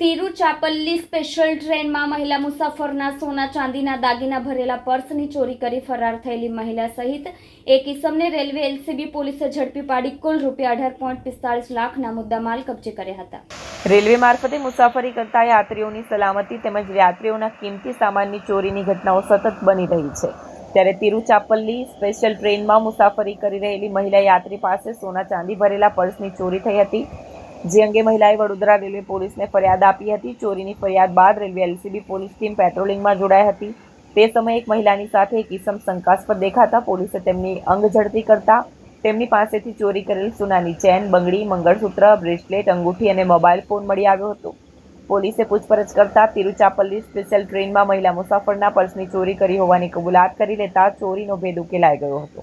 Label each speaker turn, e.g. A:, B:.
A: તિરુચાપલ્લી special ટ્રેનમાં મહિલા મુસાફરના સોના ચાંદીના દાગીના ભરેલા પર્સની ચોરી કરી ફરાર થયેલી મહિલા સહિત એક ઇસમને રેલવે એલસીબી પોલીસે ઝડપી પાડી કુલ રૂપિયા અઢાર પોઈન્ટ પિસ્તાળીસ લાખના મુદ્દામાલ કબજે કર્યા હતા.
B: રેલવે મારફતે મુસાફરી કરતા યાત્રીઓની સલામતી તેમજ યાત્રીઓના કિંમતી સામાનની ચોરીની ઘટનાઓ સતત બની રહી છે. ત્યારે તિરુચાપલ્લી સ્પેશિયલ ટ્રેનમાં મુસાફરી કરી રહેલી મહિલા યાત્રી પાસે સોના ચાંદી ભરેલા પર્સની ચોરી થઈ હતી. જે અંગે મહિલાએ વડોદરા રેલવે પોલીસને ફરિયાદ આપી હતી. ચોરીની ફરિયાદ બાદ રેલવે એલસીબી પોલીસ ટીમ પેટ્રોલિંગમાં જોડાઈ હતી. તે સમયે એક મહિલાની સાથે એક ઇસમ શંકાસ્પદ દેખાતા પોલીસે તેમની અંગ ઝડપી કરતા તેમની પાસેથી ચોરી કરેલ સોનાની ચેન, બંગડી, મંગળસૂત્ર, બ્રેસલેટ, અંગૂઠી અને મોબાઈલ ફોન મળી આવ્યો હતો. પોલીસે પૂછપરછ કરતા તિરુચાપલ્લી સ્પેશિયલ ટ્રેનમાં મહિલા મુસાફરના પર્સની ચોરી કરી હોવાની કબૂલાત કરી લેતા ચોરીનો ભેદ ઉકેલાઈ ગયો હતો.